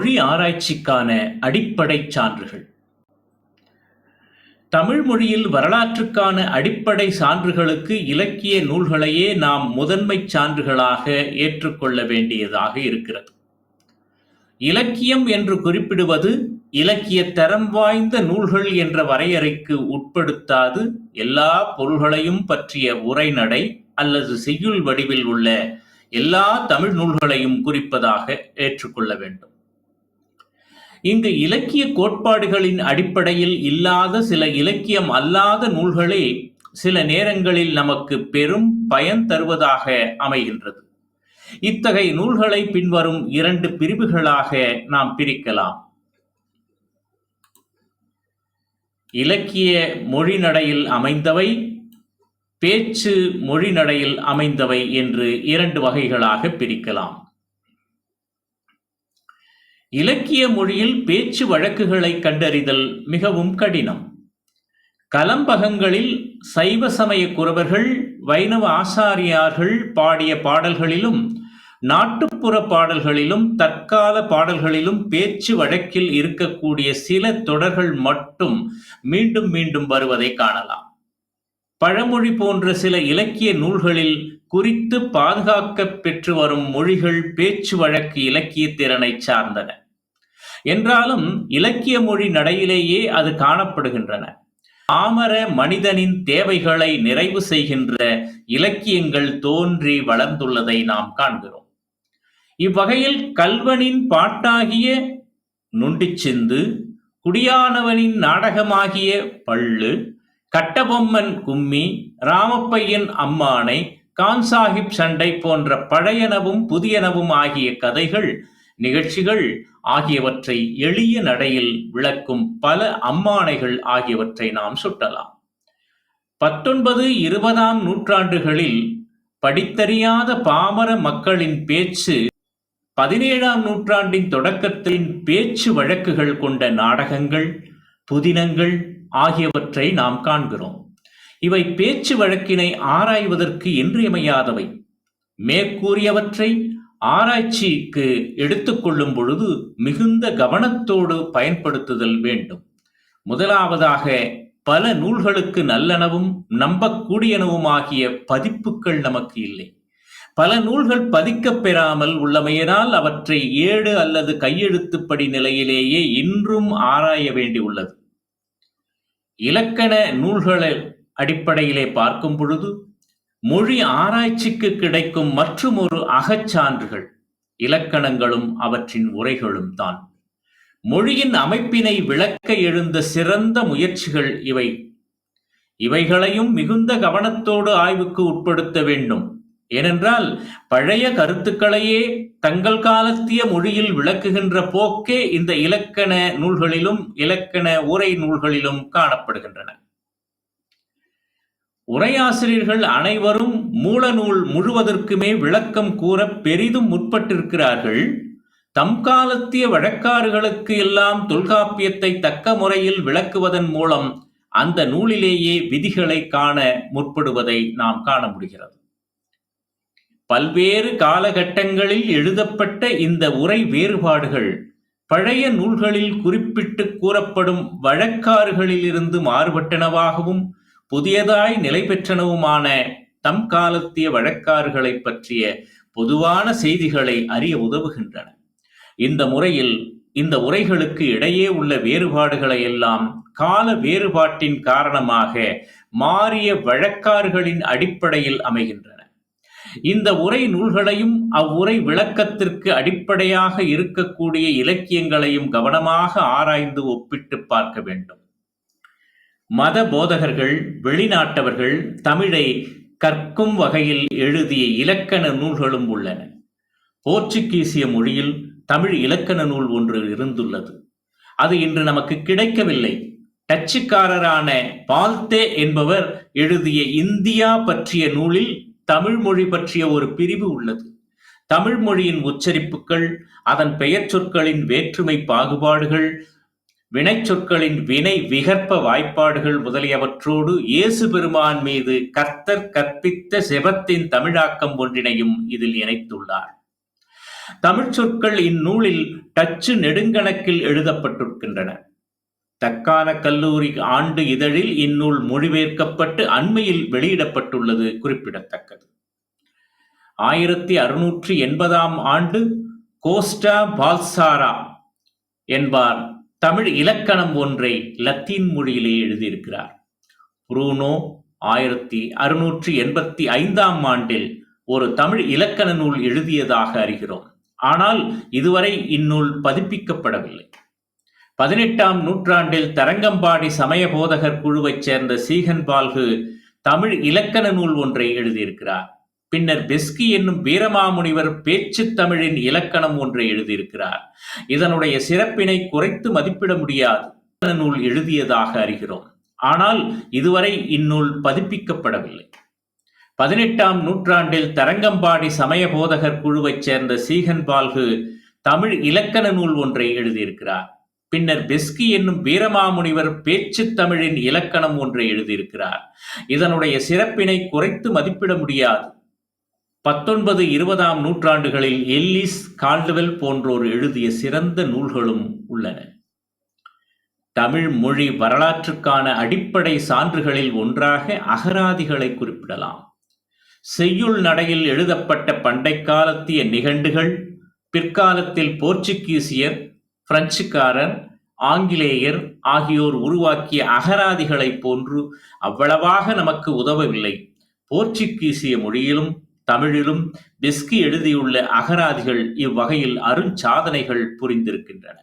மொழி ஆராய்ச்சிக்கான அடிப்படை சான்றுகள். தமிழ் மொழியில் வரலாற்றுக்கான அடிப்படை சான்றுகளுக்கு இலக்கிய நூல்களையே நாம் முதன்மை சான்றுகளாக ஏற்றுக்கொள்ள வேண்டியதாக இருக்கிறது. இலக்கியம் என்று குறிப்பிடுவது இலக்கிய தரம் வாய்ந்த நூல்கள் என்ற வரையறைக்கு உட்படுத்தாது எல்லா பொருள்களையும் பற்றிய உரைநடை அல்லது செய்யுள் வடிவில் உள்ள எல்லா தமிழ் நூல்களையும் குறிப்பதாக ஏற்றுக்கொள்ள வேண்டும். இங்கு இலக்கிய கோட்பாடுகளின் அடிப்படையில் இல்லாத சில இலக்கியம் அல்லாத நூல்களே சில நேரங்களில் நமக்கு பெரும் பயன் தருவதாக அமைகின்றது. இத்தகைய நூல்களை பின்வரும் இரண்டு பிரிவுகளாக நாம் பிரிக்கலாம். இலக்கிய மொழிநடையில் அமைந்தவை பேச்சு மொழிநடையில் அமைந்தவை என்று இரண்டு வகைகளாக பிரிக்கலாம். இலக்கிய மொழியில் பேச்சு வழக்குகளை கண்டறிதல் மிகவும் கடினம். கலம்பகங்களில் சைவ சமய குறவர்கள் வைணவ ஆசாரியார்கள் பாடிய பாடல்களிலும் நாட்டுப்புற பாடல்களிலும் தற்கால பாடல்களிலும் பேச்சு வழக்கில் இருக்கக்கூடிய சில தொடர்கள் மட்டும் மீண்டும் மீண்டும் வருவதை காணலாம். பழமொழி போன்ற சில இலக்கிய நூல்களில் குறித்து பாதுகாக்க பெற்று வரும் மொழிகள் பேச்சு வழக்கு இலக்கிய திறனை சார்ந்தன. என்றாலும் இலக்கிய மொழி நடையிலேயே அது காணப்படுகின்றன. ஆமர மனிதனின் தேவைகளை நிறைவு செய்கின்ற இலக்கியங்கள் தோன்றி வளர்ந்துள்ளதை நாம் காண்கிறோம். இவ்வகையில் கல்வனின் பாட்டாகிய நுண்டிச்சிந்து குடியானவனின் நாடகமாகிய பள்ளு கட்டபொம்மன் கும்மி ராமப்பையன் அம்மானை கான்சாஹிப் சண்டை போன்ற பழையனவும் புதியனவும் ஆகிய கதைகள் நிகழ்ச்சிகள் ஆகியவற்றை எளிய நடையில் விளக்கும் பல அம்மானைகள் ஆகியவற்றை நாம் சுட்டலாம். பத்தொன்பது இருபதாம் நூற்றாண்டுகளில் படித்தறியாத பாமர மக்களின் பேச்சு பதினேழாம் நூற்றாண்டின் தொடக்கத்தின் பேச்சு வழக்குகள் கொண்ட நாடகங்கள் புதினங்கள் ஆகியவற்றை நாம் காண்கிறோம். இவை பேச்சு வழக்கினை ஆராய்வதற்கு இன்றியமையாதவை. மேற்கூறியவற்றை ஆராய்ச்சிக்கு எடுத்துக்கொள்ளும் பொழுது மிகுந்த கவனத்தோடு பயன்படுத்துதல் வேண்டும். முதலாவதாக பல நூல்களுக்கு நல்லனவும் நம்பக்கூடியனவுமாகிய பதிப்புகள் நமக்கு இல்லை. பல நூல்கள் பதிக்கப் பெறாமல் உள்ளமையினால் அவற்றை ஏடு அல்லது கையெழுத்துப்படி நிலையிலேயே இன்றும் ஆராய வேண்டியுள்ளது இலக்கண நூல்களை அடிப்படையிலே பார்க்கும் பொழுது மொழி ஆராய்ச்சிக்கு கிடைக்கும் மற்றும் ஒரு அகச்சான்றுகள். இலக்கணங்களும் அவற்றின் உரைகளும் தான். மொழியின் அமைப்பினை விளக்க எழுந்த சிறந்த முயற்சிகள் இவை. இவைகளையும் மிகுந்த கவனத்தோடு ஆய்வுக்கு உட்படுத்த வேண்டும். ஏனென்றால் பழைய கருத்துக்களையே தங்கள் காலத்திய மொழியில் விளக்குகின்ற போக்கே இந்த இலக்கண நூல்களிலும் இலக்கண உரை நூல்களிலும் காணப்படுகின்றன. உரையாசிரியர்கள் அனைவரும் மூலநூல் முழுவதற்குமே விளக்கம் கூற பெரிதும் முற்பட்டிருக்கிறார்கள். தம் காலத்திய வழக்காறுகளுக்கு எல்லாம் தொல்காப்பியத்தை தக்க முறையில் விளக்குவதன் மூலம் அந்த நூலிலேயே விதிகளை காண முற்படுவதை நாம் காண முடிகிறது. பல்வேறு காலகட்டங்களில் எழுதப்பட்ட இந்த உரை வேறுபாடுகள் பழைய நூல்களில் குறிப்பிட்டு கூறப்படும் வழக்காறுகளிலிருந்து மாறுபட்டனவாகவும் புதியதாய் நிலை பெற்றனவுமான தம் காலத்திய வழக்காறுகளை பற்றிய பொதுவான செய்திகளை அறிய உதவுகின்றன. இந்த முறையில் இந்த உரைகளுக்கு இடையே உள்ள வேறுபாடுகளை எல்லாம் கால வேறுபாட்டின் காரணமாக மாறிய வழக்காறுகளின் அடிப்படையில் அமைகின்றன. இந்த உரை நூல்களையும் அவ்வுரை விளக்கத்திற்கு அடிப்படையாக இருக்கக்கூடிய இலக்கியங்களையும் கவனமாக ஆராய்ந்து ஒப்பிட்டு பார்க்க வேண்டும். மத போதகர்கள் வெளிநாட்டவர்கள் தமிழை கற்கும் வகையில் எழுதிய இலக்கண நூல்களும் உள்ளன. போர்ச்சுகீசிய மொழியில் தமிழ் இலக்கண நூல் ஒன்று இருந்துள்ளது. அது இன்று நமக்கு கிடைக்கவில்லை. டச்சுக்காரரான பால்தே என்பவர் எழுதிய இந்தியா பற்றிய நூலில் தமிழ் மொழி பற்றிய ஒரு பிரிவு உள்ளது. தமிழ் மொழியின் உச்சரிப்புகள் அதன் பெயர் சொற்களின் வேற்றுமை பாகுபாடுகள் வினைச்சொற்களின் வினை விகற்ப வாய்ப்பாடுகள் முதலியவற்றோடு இயேசு பெருமான் மீது கர்த்தர் கற்பித்த செபத்தின் தமிழாக்கம் ஒன்றினையும் இதில் இணைத்துள்ளார். தமிழ்ச் சொற்கள் இந்நூலில் டச்சு நெடுங்கணக்கில் எழுதப்பட்டிருக்கின்றன. தக்கான கல்லூரி ஆண்டு இதழில் இந்நூல் மொழிபெயர்க்கப்பட்டு அண்மையில் வெளியிடப்பட்டுள்ளது குறிப்பிடத்தக்கது. ஆயிரத்தி அறுநூற்றி எண்பதாம் ஆண்டு கோஸ்டா பால்சாரா என்பார் தமிழ் இலக்கணம் ஒன்றை லத்தீன் மொழியிலே எழுதியிருக்கிறார். புரூனோ ஆயிரத்தி அறுநூற்றி எண்பத்தி ஐந்தாம் ஆண்டில் ஒரு தமிழ் இலக்கண நூல் எழுதியதாக அறிகிறோம். ஆனால் இதுவரை இந்நூல் பதிப்பிக்கப்படவில்லை. பதினெட்டாம் நூற்றாண்டில் தரங்கம்பாடி சமய போதகர் குழுவைச் சேர்ந்த சீகன் பால்கு தமிழ் இலக்கண நூல் ஒன்றை எழுதியிருக்கிறார். பின்னர் பெஸ்கி என்னும் வீரமாமுனிவர் பேச்சு தமிழின் இலக்கணம் ஒன்றை எழுதியிருக்கிறார். இதனுடைய சிறப்பினை குறைத்து மதிப்பிட முடியாது. நூல் எழுதியதாக அறிகிறோம். ஆனால் இதுவரை இந்நூல் பதிப்பிக்கப்படவில்லை. பதினெட்டாம் நூற்றாண்டில் தரங்கம்பாடி சமய போதகர் குழுவைச் சேர்ந்த சீகன் பால்கு தமிழ் இலக்கண நூல் ஒன்றை எழுதியிருக்கிறார். பின்னர் பெஸ்கி என்னும் வீரமாமுனிவர் பேச்சு தமிழின் இலக்கணம் ஒன்றை எழுதியிருக்கிறார். இதனுடைய சிறப்பினை குறைத்து மதிப்பிட முடியாது. பத்தொன்பது இருபதாம் நூற்றாண்டுகளில் எல்லிஸ் கால்டுவெல் போன்றோர் எழுதிய சிறந்த நூல்களும் உள்ளன. தமிழ் மொழி வரலாற்றுக்கான அடிப்படை சான்றுகளில் ஒன்றாக அகராதிகளை குறிப்பிடலாம். செய்யுள் நடையில் எழுதப்பட்ட பண்டை காலத்திய நிகண்டுகள் பிற்காலத்தில் போர்ச்சுகீசியர் பிரெஞ்சுக்காரர் ஆங்கிலேயர் ஆகியோர் உருவாக்கிய அகராதிகளைப் போன்று அவ்வளவாக நமக்கு உதவவில்லை. போர்ச்சுகீசிய மொழியிலும் தமிழிலும் பெஸ்கி எழுதியுள்ள அகராதிகள் இவ்வகையில் அருஞ்சாதனைகள் புரிந்திருக்கின்றன.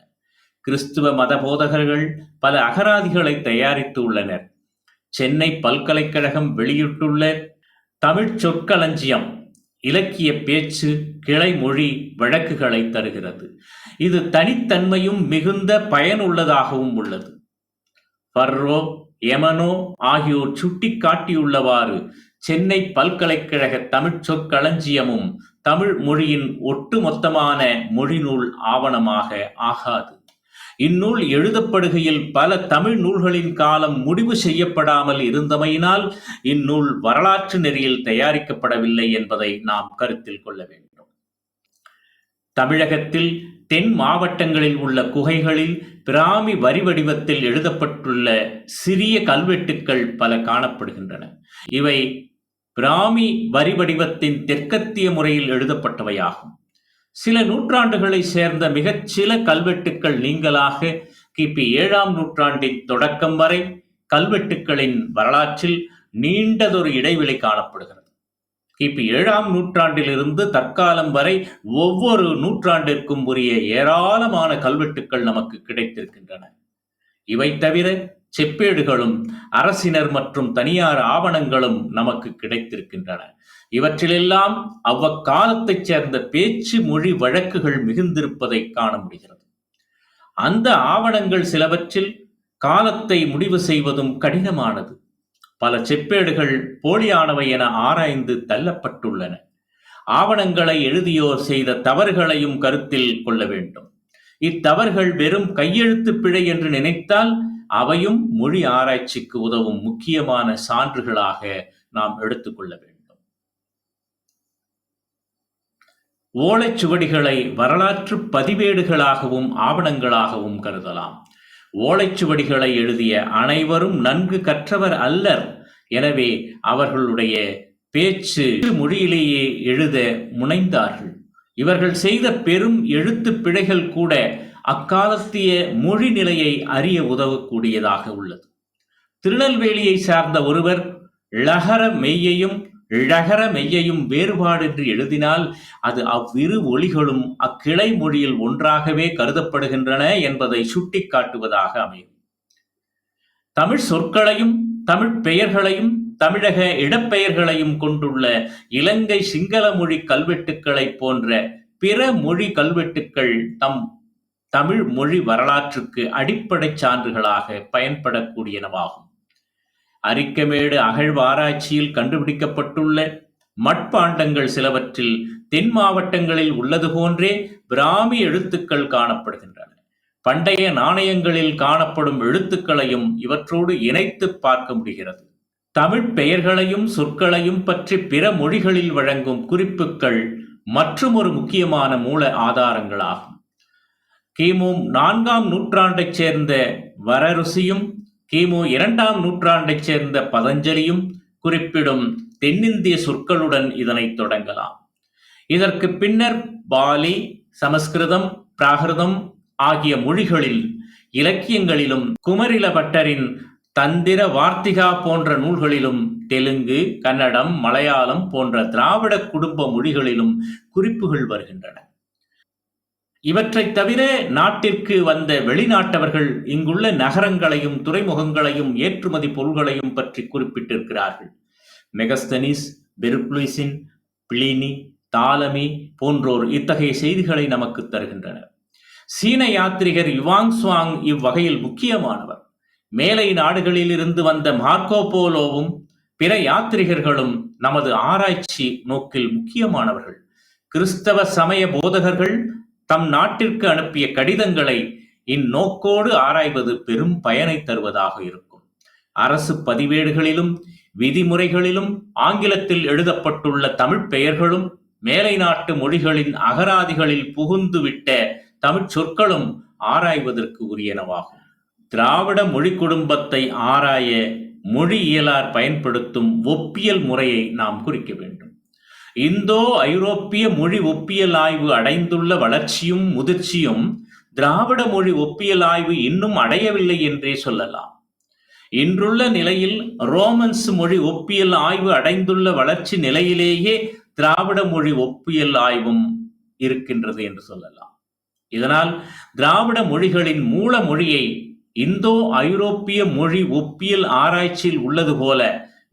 கிறிஸ்துவ மத போதகர்கள் பல அகராதிகளை தயாரித்து உள்ளனர் சென்னை பல்கலைக்கழகம் வெளியிட்டுள்ள தமிழ் சொற்களஞ்சியம் இலக்கிய பேச்சு கிளைமொழி வழக்குகளை தருகிறது. இது தனித்தன்மையும் மிகுந்த பயனுள்ளதாகவும் உள்ளது. ஃபர்ரோ எமனோ ஆகியோர் சுட்டிக்காட்டியுள்ளவாறு சென்னை பல்கலைக்கழக தமிழ்ச் சொற்களஞ்சியமும் தமிழ் மொழியின் ஒட்டுமொத்தமான மொழிநூல் ஆவணமாக ஆகாது. இந்நூல் எழுதப்படுகையில் பல தமிழ் நூல்களின் காலம் முடிவு செய்யப்படாமல் இருந்தமையினால் இந்நூல் வரலாற்று நெறியில் தயாரிக்கப்படவில்லை என்பதை நாம் கருத்தில் கொள்ள வேண்டும். தமிழகத்தில் தென் மாவட்டங்களில் உள்ள குகைகளில் பிராமி வரி வடிவத்தில் எழுதப்பட்டுள்ள சிறிய கல்வெட்டுக்கள் பல காணப்படுகின்றன. இவை பிராமி வரி வடிவத்தின் தெற்கத்திய முறையில் எழுதப்பட்டவையாகும். சில நூற்றாண்டுகளை சேர்ந்த மிகச் சில கல்வெட்டுக்கள் நீங்களாக கிபி ஏழாம் நூற்றாண்டின் தொடக்கம் வரை கல்வெட்டுக்களின் வரலாற்றில் நீண்டதொரு இடைவெளி காணப்படுகிறது. கிபி ஏழாம் நூற்றாண்டிலிருந்து தற்காலம் வரை ஒவ்வொரு நூற்றாண்டிற்கும் உரிய ஏராளமான கல்வெட்டுக்கள் நமக்கு கிடைத்திருக்கின்றன. இவை தவிர செப்பேடுகளும் அரசினர் மற்றும் தனியார் ஆவணங்களும் நமக்கு கிடைத்திருக்கின்றன. இவற்றிலெல்லாம் அவ்வக்காலத்தைச் சேர்ந்த பேச்சு மொழி வழக்குகள் மிகுந்திருப்பதை காண முடிகிறது. அந்த ஆவணங்கள் சிலவற்றில் காலத்தை முடிவு செய்வதும் கடினமானது. பல செப்பேடுகள் போலியானவை என ஆராய்ந்து தள்ளப்பட்டுள்ளன. ஆவணங்களை எழுதியோர் செய்த தவறுகளையும் கருத்தில் கொள்ள வேண்டும். இத்தவறுகள் வெறும் கையெழுத்து பிழை என்று நினைத்தால் அவையும் மொழி ஆராய்ச்சிக்கு உதவும் முக்கியமான சான்றுகளாக நாம் எடுத்துக்கொள்ள வேண்டும். ஓலைச்சுவடிகளை வரலாற்று பதிவேடுகளாகவும் ஆவணங்களாகவும் கருதலாம். ஓலைச்சுவடிகளை எழுதிய அனைவரும் நன்கு கற்றவர் அல்லர். எனவே அவர்களுடைய பேச்சு மொழியிலேயே எழுத முனைந்தார்கள். இவர்கள் செய்த பெரும் எழுத்து பிழைகள் கூட அக்காலத்திய மொழி நிலையை அறிய உதவக்கூடியதாக உள்ளது. திருநெல்வேலியை சார்ந்த ஒருவர் ழகர மெய்யையும் ழகர மெய்யையும் வேறுபாடு என்று எழுதினால் அது அவ்விரு ஒளிகளும் அக்கிளை மொழியில் ஒன்றாகவே கருதப்படுகின்றன என்பதை சுட்டிக்காட்டுவதாக அமையும். தமிழ் சொற்களையும் தமிழ் பெயர்களையும் தமிழக இடப்பெயர்களையும் கொண்டுள்ள இலங்கை சிங்கள மொழி கல்வெட்டுக்களைப் போன்ற பிற மொழி கல்வெட்டுக்கள் தம் தமிழ் மொழி வரலாற்றுக்கு அடிப்படை சான்றுகளாக பயன்படக்கூடியனவாகும். அரிக்கமேடு அகழ்வாராய்ச்சியில் கண்டுபிடிக்கப்பட்டுள்ள மட்பாண்டங்கள் சிலவற்றில் தென் மாவட்டங்களில் உள்ளது போன்றே பிராமி எழுத்துக்கள் காணப்படுகின்றன. பண்டைய நாணயங்களில் காணப்படும் எழுத்துக்களையும் இவற்றோடு இணைத்து பார்க்க முடிகிறது. தமிழ் பெயர்களையும் சொற்களையும் பற்றி பிற மொழிகளில் வழங்கும் குறிப்புகள் மற்றும் ஒரு முக்கியமான மூல ஆதாரங்களாகும். கிமு நான்காம் நூற்றாண்டைச் சேர்ந்த வரருசியும் கிமு இரண்டாம் நூற்றாண்டைச் சேர்ந்த பதஞ்சலியும் குறிப்பிடும் தென்னிந்திய சொற்களுடன் இதனை தொடங்கலாம். இதற்கு பின்னர் பாலி சமஸ்கிருதம் பிராகிருதம் ஆகிய மொழிகளில் இலக்கியங்களிலும் குமரில பட்டரின் தந்திர வார்த்திகா போன்ற நூல்களிலும் தெலுங்கு கன்னடம் மலையாளம் போன்ற திராவிட குடும்ப மொழிகளிலும் குறிப்புகள் வருகின்றன. இவற்றைத் தவிர நாட்டிற்கு வந்த வெளிநாட்டவர்கள் இங்குள்ள நகரங்களையும் துறைமுகங்களையும் ஏற்றுமதி பொருள்களையும் பற்றி குறிப்பிட்டிருக்கிறார்கள். மெகஸ்தனிஸ் பெருப்ளுசின் பிளினி தாலமி போன்றோர் இத்தகைய செய்திகளை நமக்கு தருகின்றனர். சீன யாத்ரிகர் யுவாங் சுவாங் இவ்வகையில் முக்கியமானவர். மேலை நாடுகளில் இருந்து வந்த மார்க்கோ போலோவும் பிற யாத்ரிகர்களும் நமது ஆராய்ச்சி நோக்கில் முக்கியமானவர்கள். கிறிஸ்தவ சமய போதகர்கள் தம் நாட்டிற்கு அனுப்பிய கடிதங்களை இந்நோக்கோடு ஆராய்வது பெரும் பயனை தருவதாக இருக்கும். அரசு பதிவேடுகளிலும் விதிமுறைகளிலும் ஆங்கிலத்தில் எழுதப்பட்டுள்ள தமிழ் பெயர்களும் மேலை நாட்டு மொழிகளின் அகராதிகளில் புகுந்துவிட்ட தமிழ்ச் சொற்களும் ஆராய்வதற்கு உரியனவாகும். திராவிட மொழி குடும்பத்தை ஆராய மொழியியலார் பயன்படுத்தும் ஒப்பியல் முறையை நாம் குறிக்க வேண்டும். இந்தோ ஐரோப்பிய மொழி ஒப்பியல் ஆய்வு அடைந்துள்ள வளர்ச்சியும் முதிர்ச்சியும் திராவிட மொழி ஒப்பியல் ஆய்வு இன்னும் அடையவில்லை என்றே சொல்லலாம். இன்றுள்ள நிலையில் ரோமன்ஸ் மொழி ஒப்பியல் ஆய்வு அடைந்துள்ள வளர்ச்சி நிலையிலேயே திராவிட மொழி ஒப்பியல் ஆய்வும் இருக்கின்றது என்று சொல்லலாம். இதனால் திராவிட மொழிகளின் மூல மொழியை இந்தோ ஐரோப்பிய மொழி ஒப்பியல் ஆராய்ச்சியில் உள்ளது போல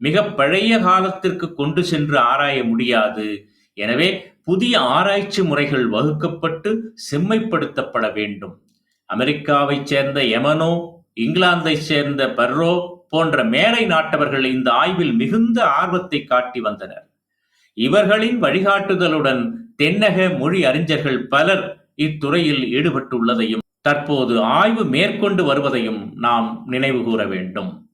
மிக பழைய காலத்திற்கு கொண்டு சென்று ஆராய முடியாது. எனவே புதிய ஆராய்ச்சி முறைகள் வகுக்கப்பட்டு செம்மைப்படுத்தப்பட வேண்டும். அமெரிக்காவைச் சேர்ந்த எமனோ இங்கிலாந்தைச் சேர்ந்த பர்ரோ போன்ற மேலை நாட்டவர்கள் இந்த ஆய்வில் மிகுந்த ஆர்வத்தை காட்டி வந்தனர். இவர்களின் வழிகாட்டுதலுடன் தென்னக மொழி அறிஞர்கள் பலர் இத்துறையில் ஈடுபட்டுள்ளதையும் தற்போது ஆய்வு மேற்கொண்டு வருவதையும் நாம் நினைவு கூற வேண்டும்.